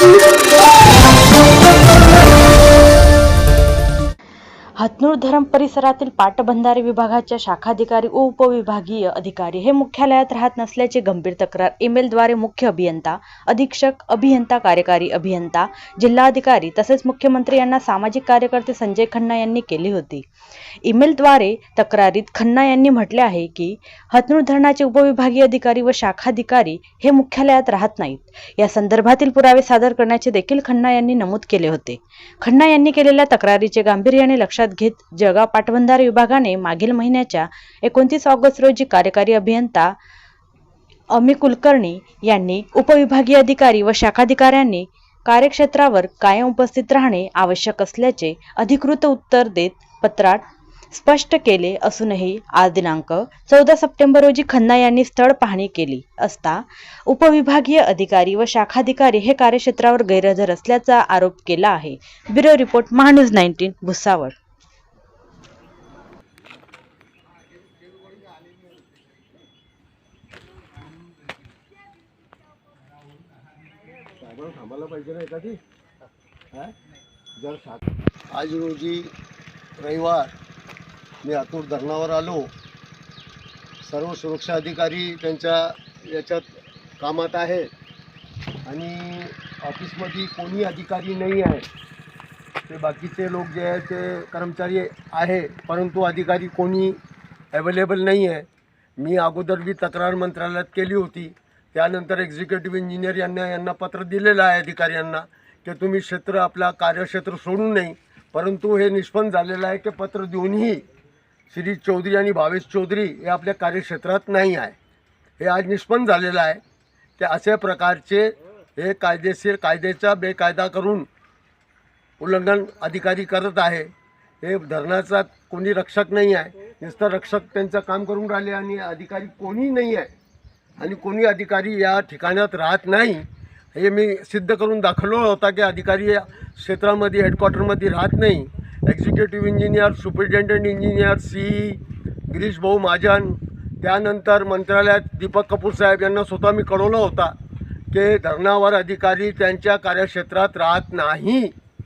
Thank you. Hatnur धरण परिसरातील पाटबंधारे विभागाच्या शाखाधिकारी व उपविभागीय अधिकारी हे मुख्यालयात राहत नसल्याची गंभीर तक्रार. ईमेलद्वारे मुख्य अभियंता अधीक्षक अभियंता कार्यकारी अभियंता जिल्हाधिकारी तसेच मुख्यमंत्री यांना सामाजिक कार्यकर्ते संजय खन्ना यांनी केली होती. ईमेलद्वारे तक्रारीत खन्ना यांनी म्हटले आहे की हतनूर धरणाचे उपविभागीय अधिकारी व शाखाधिकारी हे मुख्यालयात राहत नाहीत. या संदर्भातील पुरावे सादर करण्याचे देखील खन्ना यांनी नमूद केले होते. खन्ना यांनी केलेल्या तक्रारीचे गांभीर्याने लक्षात घेत जळगाव पाटबंधारे विभागाने मागील महिन्याच्या एकोणतीस ऑगस्ट रोजी कार्यकारी अभियंता अमी कुलकर्णी यांनी उपविभागीय अधिकारी व शाखाधिकाऱ्यांनी कार्यक्षेत्रावर कायम उपस्थित राहणे आवश्यक असल्याचे अधिकृत उत्तर देत पत्रात स्पष्ट केले असूनही आज दिनांक चौदा सप्टेंबर रोजी खन्ना यांनी स्थळ पाहणी केली असता उपविभागीय अधिकारी व शाखाधिकारी हे कार्यक्षेत्रावर गैरहजर असल्याचा आरोप केला आहे. Bureau report Mahanews nineteen Bhusawal. साहेबांना थांबायला पाहिजे ना एखादी? जर सात आज रोजी रविवार. मी आतूर धरणावर आलो. सर्व सुरक्षा अधिकारी त्यांच्या याच्यात कामात आहे. आणि ऑफिसमध्ये कोणी अधिकारी नाही आहे. ते बाकीचे लोक जे आहेत ते कर्मचारी आहे. परंतु अधिकारी कोणी अवेलेबल नाही आहे. मी अगोदर बी तक्रार मंत्रालयात केली होती. त्यानंतर एक्झिक्युटिव्ह इंजिनियर यांना यांना पत्र दिलेलं आहे अधिकाऱ्यांना की तुम्ही क्षेत्र आपला कार्यक्षेत्र सोडू नये. परंतु हे निष्पन्न झालेलं आहे की पत्र दोन्ही श्री चौधरी आणि भावेश चौधरी हे आपल्या कार्यक्षेत्रात नाही आहे. हे आज निष्पन्न झालेलं आहे. की अशा प्रकारचे हे कायदेशीर कायद्याचा बेकायदा करून उल्लंघन अधिकारी करत आहे. हे धरणाचा कोणी रक्षक नाही आहे. नुसतं रक्षक त्यांचं काम करून राहिले आणि अधिकारी कोणी नाही आहे. आणि कोणी अधिकारी या ठिकाणात राहत नाही हे मी सिद्ध करून दाखवलो होता की अधिकारी या क्षेत्रामध्ये हेडक्वार्टरमध्ये राहत नाही. Executive engineer superintendent engineer C Girish भाऊ महाजन त्यानंतर मंत्रालयात दीपक कपूर साहेब यांना स्वतः मी कळवलं होता की धरणावर अधिकारी त्यांच्या कार्यक्षेत्रात राहत नाही.